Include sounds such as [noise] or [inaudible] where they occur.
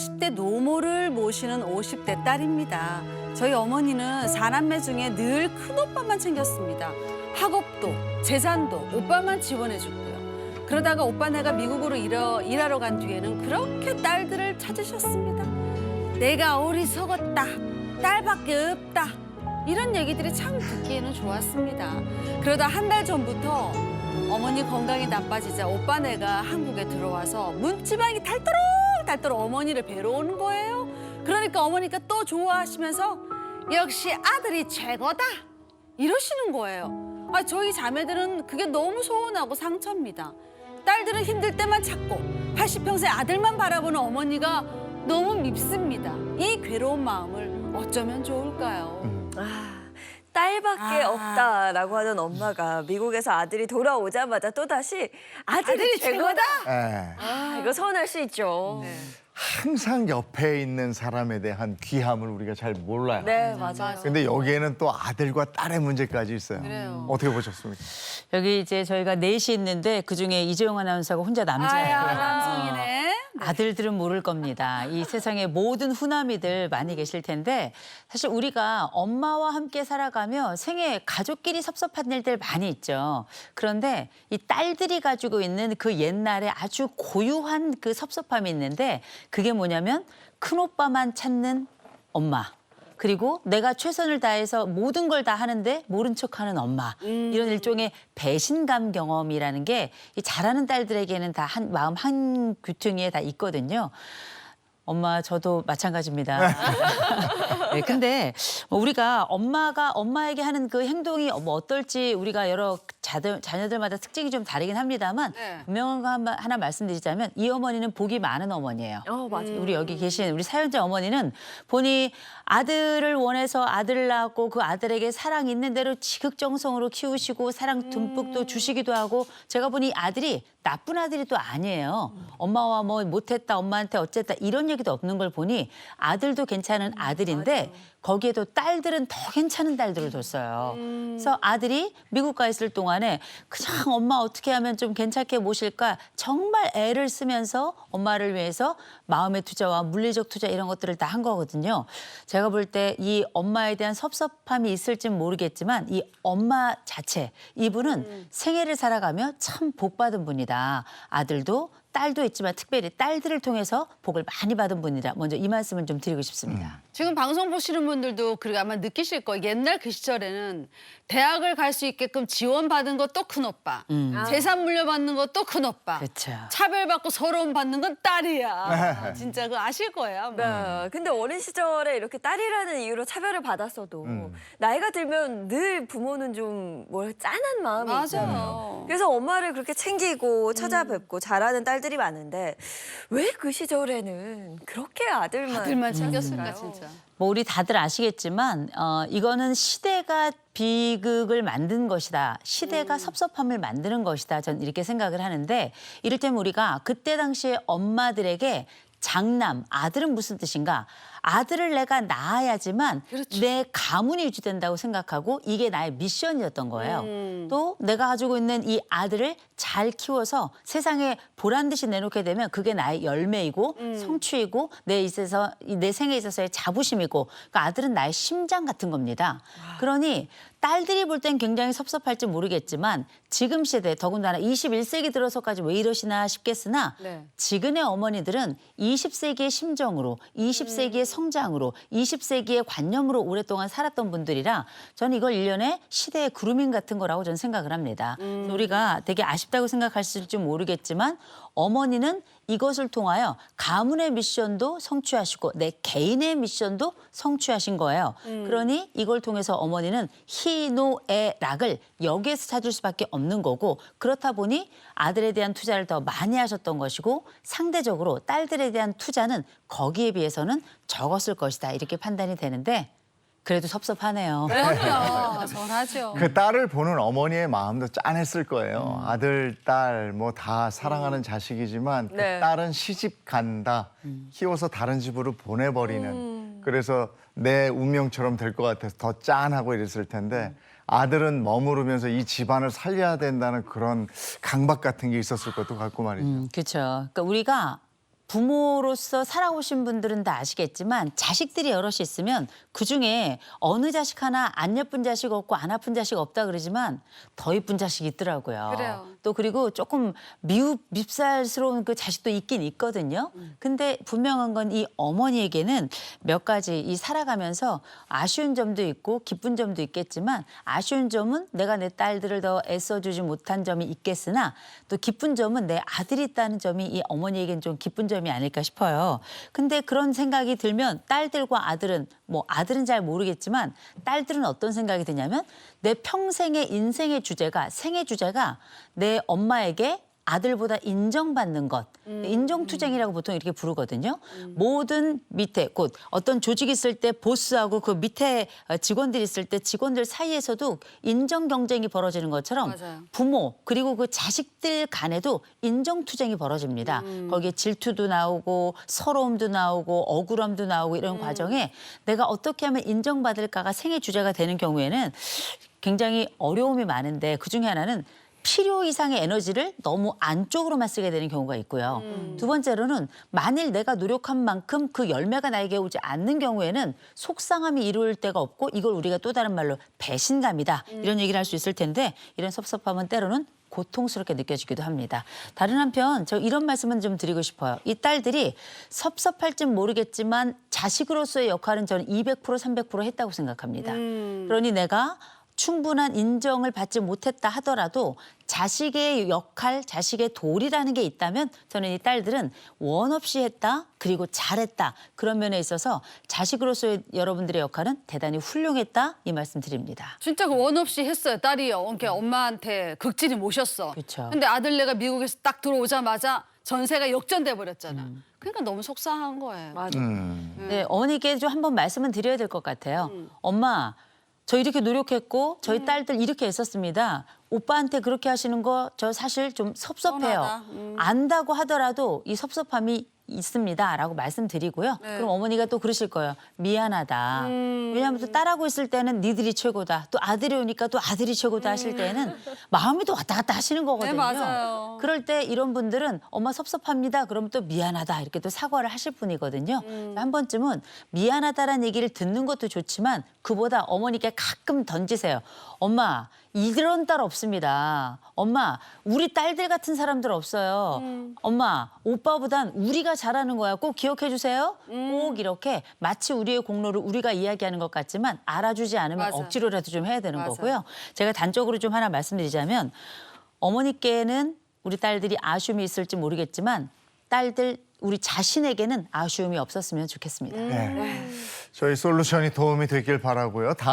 40대 노모를 모시는 50대 딸입니다. 저희 어머니는 사남매 중에 늘 큰오빠만 챙겼습니다. 학업도 재산도 오빠만 지원해줬고요. 그러다가 오빠 네가 미국으로 일하, 일하러 간 뒤에는 그렇게 딸들을 찾으셨습니다. 내가 어리석었다. 딸밖에 없다. 이런 얘기들이 참 듣기에는 좋았습니다. 그러다 한 달 전부터 어머니 건강이 나빠지자 오빠네가 한국에 들어와서 문지방이 달도록 달도록 어머니를 뵈러 오는 거예요. 그러니까 어머니가 또 좋아하시면서 역시 아들이 최고다 이러시는 거예요. 아 저희 자매들은 그게 너무 서운하고 상처입니다. 딸들은 힘들 때만 찾고 80평생 아들만 바라보는 어머니가 너무 밉습니다. 이 괴로운 마음을 어쩌면 좋을까요? 아, 딸밖에 아. 없다라고 하던 엄마가 미국에서 아들이 돌아오자마자 또다시 아들이, 아들이 최고다. 예. 아, 이거 서운할 수 있죠. 네. 항상 옆에 있는 사람에 대한 귀함을 우리가 잘 몰라요. 네, 맞아요. 근데 여기에는 또 아들과 딸의 문제까지 있어요. 그래요. 어떻게 보셨습니까? 여기 이제 저희가 넷이 있는데 그중에 이재용 아나운서가 혼자 남자예요. 아야 남성이네. 아들들은 모를 겁니다. 이 세상에 모든 후남이들 많이 계실 텐데 사실 우리가 엄마와 함께 살아가며 생애 가족끼리 섭섭한 일들 많이 있죠. 그런데 이 딸들이 가지고 있는 그 옛날에 아주 고유한 그 섭섭함이 있는데 그게 뭐냐면 큰 오빠만 찾는 엄마. 그리고 내가 최선을 다해서 모든 걸 다 하는데 모른 척하는 엄마 이런 일종의 배신감 경험이라는 게 이 잘하는 딸들에게는 다 한 마음 한 귀퉁이에 다 있거든요. 엄마 저도 마찬가지입니다. [laughs] 네, 근데 뭐 우리가 엄마가 엄마에게 하는 그 행동이 뭐 어떨지 우리가 여러 자들, 자녀들마다 특징이 좀 다르긴 합니다만 네. 분명한 거 하나, 하나 말씀드리자면 이 어머니는 복이 많은 어머니예요. 어, 맞아요. 우리 여기 계신 우리 사연자 어머니는 본이 아들을 원해서 아들을 낳았고 그 아들에게 사랑 있는 대로 지극정성으로 키우시고 사랑 듬뿍 또 주시기도 하고 제가 보니 아들이 나쁜 아들이 또 아니에요. 엄마와 뭐 못했다 엄마한테 어쨌다 이런 얘기 도 없는 걸 보니 아들도 괜찮은 아들인데 거기에도 딸들은 더 괜찮은 딸들을 뒀어요. 그래서 아들이 미국 가 있을 동안에 그냥 엄마 어떻게 하면 좀 괜찮게 모실까 정말 애를 쓰면서 엄마를 위해서 마음의 투자와 물리적 투자 이런 것들을 다 한 거거든요. 제가 볼 때 이 엄마에 대한 섭섭함이 있을진 모르겠지만 이 엄마 자체 이분은 생애를 살아가며 참 복 받은 분이다. 아들도 딸도 있지만 특별히 딸들을 통해서 복을 많이 받은 분이다. 먼저 이 말씀을 좀 드리고 싶습니다. 지금 방송 보시는 분들도 그리고 아마 느끼실 거예요. 옛날 그 시절에는 대학을 갈 수 있게끔 지원받은 것도 큰 오빠, 재산 물려받는 것도 큰 오빠, 그렇죠. 차별받고 서러움 받는 건 딸이야. 진짜 그거 아실 거예요. 아마. 네. 근데 어린 시절에 이렇게 딸이라는 이유로 차별을 받았어도 음. 나이가 들면 늘 부모는 좀 뭘 짠한 마음이 있잖아요. 맞아요. 그래서 엄마를 그렇게 음. 챙기고 찾아뵙고 잘하는 딸 들이 많은데 왜 그 시절에는 그렇게 아들만 아들만 챙겼을까? 진짜. 뭐 우리 다들 아시겠지만 어, 이거는 시대가 비극을 만든 것이다. 시대가 섭섭함을 만드는 것이다. 전 이렇게 생각을 하는데 이를테면 우리가 그때 당시에 엄마들에게 장남, 아들은 무슨 뜻인가? 아들을 내가 낳아야지만 그렇죠. 내 가문이 유지된다고 생각하고 이게 나의 미션이었던 거예요. 음. 또 내가 가지고 있는 이 아들을 잘 키워서 세상에 보란 듯이 내놓게 되면 그게 나의 열매이고 음. 성취이고 내 있어서 내 생에 있어서의 자부심이고 그러니까 아들은 나의 심장 같은 겁니다. 그러니 딸들이 볼 땐 굉장히 섭섭할지 모르겠지만 지금 시대 더군다나 21세기 들어서까지 왜 이러시나 싶겠으나 네. 지금의 어머니들은 20세기의 심정으로, 20세기의 성장으로, 20세기의 관념으로 오랫동안 살았던 분들이라 저는 이걸 일련의 시대의 그루밍 같은 거라고 저는 생각을 합니다. 그래서 우리가 되게 아쉽다고 생각하실지 모르겠지만 어머니는 이것을 통하여 가문의 미션도 성취하시고 내 개인의 미션도 성취하신 거예요. 그러니 이걸 통해서 어머니는 희노애 락을 여기에서 찾을 수밖에 없는 거고 그렇다 보니 아들에 대한 투자를 더 많이 하셨던 것이고 상대적으로 딸들에 대한 투자는 거기에 비해서는 적었을 것이다 이렇게 판단이 되는데 그래도 섭섭하네요. 그럼요. [laughs] 전하죠. 그 딸을 보는 어머니의 마음도 짠했을 거예요. 아들, 딸 뭐 다 사랑하는 자식이지만 그 네. 딸은 시집 간다. 키워서 다른 집으로 보내버리는. 그래서 내 운명처럼 될 것 같아서 더 짠하고 이랬을 텐데 아들은 머무르면서 이 집안을 살려야 된다는 그런 강박 같은 게 있었을 것도 같고 말이죠. 음, 그렇죠. 그러니까 우리가 부모로서 살아오신 분들은 다 아시겠지만 자식들이 여럿이 있으면 그중에 어느 자식 하나 안 예쁜 자식 없고 안 아픈 자식 없다 그러지만 더 예쁜 자식이 있더라고요. 그래요. 또 그리고 조금 미흡 밉살스러운 그 자식도 있긴 있거든요. 근데 분명한 건 이 어머니에게는 몇 가지 이 살아가면서 아쉬운 점도 있고 기쁜 점도 있겠지만 아쉬운 점은 내가 내 딸들을 더 애써주지 못한 점이 있겠으나 또 기쁜 점은 내 아들이 있다는 점이 이 어머니에겐 좀 기쁜 점이 아닐까 싶어요. 근데 그런 생각이 들면 딸들과 아들은 뭐 아들은 잘 모르겠지만 딸들은 어떤 생각이 드냐면 내 평생의 인생의 주제가 생애 주제가 내 엄마에게 아들보다 인정받는 것, 인정투쟁이라고 보통 이렇게 부르거든요. 모든 밑에 곧 어떤 조직이 있을 때 보스하고 그 밑에 어, 직원들이 있을 때 직원들 사이에서도 인정 경쟁이 벌어지는 것처럼 맞아요. 부모 그리고 그 자식들 간에도 인정투쟁이 벌어집니다. 거기에 질투도 나오고 서러움도 나오고 억울함도 나오고 이런 과정에 내가 어떻게 하면 인정받을까가 생애 주제가 되는 경우에는 굉장히 어려움이 많은데 그 중에 하나는 필요 이상의 에너지를 너무 안쪽으로만 쓰게 되는 경우가 있고요. 두 번째로는 만일 내가 노력한 만큼 그 열매가 나에게 오지 않는 경우에는 속상함이 이룰 데가 없고 이걸 우리가 또 다른 말로 배신감이다. 이런 얘기를 할 수 있을 텐데 이런 섭섭함은 때로는 고통스럽게 느껴지기도 합니다. 다른 한편 저 이런 말씀은 좀 드리고 싶어요. 이 딸들이 섭섭할진 모르겠지만 자식으로서의 역할은 저는 200% 300% 했다고 생각합니다. 그러니 내가 충분한 인정을 받지 못했다 하더라도 자식의 역할, 자식의 도리라는 게 있다면 저는 이 딸들은 원 없이 했다, 그리고 잘했다. 그런 면에 있어서 자식으로서의 여러분들의 역할은 대단히 훌륭했다. 이 말씀 드립니다. 진짜 그 원 없이 했어요. 딸이요. 이렇게 엄마한테 극진히 모셨어. 그쵸. 근데 아들네가 미국에서 딱 들어오자마자 전세가 역전돼 버렸잖아. 음. 그러니까 너무 속상한 거예요. 맞아. 음. 네, 어머니께 좀 한번 말씀은 드려야 될 것 같아요. 엄마, 저 이렇게 노력했고 저희 딸들 이렇게 했었습니다. 오빠한테 그렇게 하시는 거 저 사실 좀 섭섭해요. 음. 안다고 하더라도 이 섭섭함이 있습니다라고 말씀드리고요. 네. 그럼 어머니가 또 그러실 거예요. 미안하다. 음. 왜냐하면 또 딸하고 있을 때는 니들이 최고다. 또 아들이 오니까 또 아들이 최고다 하실 때는 마음이 또 왔다 갔다 하시는 거거든요. 네, 맞아요. 그럴 때 이런 분들은 엄마 섭섭합니다. 그러면 또 미안하다 이렇게 또 사과를 하실 분이거든요. 음. 한 번쯤은 미안하다라는 얘기를 듣는 것도 좋지만 그보다 어머니께 가끔 던지세요. 엄마 이런 딸 없습니다. 엄마 우리 딸들 같은 사람들 없어요. 음. 엄마 오빠보단 우리가 잘하는 거야. 꼭 기억해 주세요. 음. 꼭 이렇게 마치 우리의 공로를 우리가 이야기하는 것 같지만 알아주지 않으면 맞아. 억지로라도 좀 해야 되는 맞아. 거고요. 제가 단적으로 좀 하나 말씀드리자면 어머니께는 우리 딸들이 아쉬움이 있을지 모르겠지만 딸들 우리 자신에게는 아쉬움이 없었으면 좋겠습니다. 네. 저희 솔루션이 도움이 되길 바라고요. 다음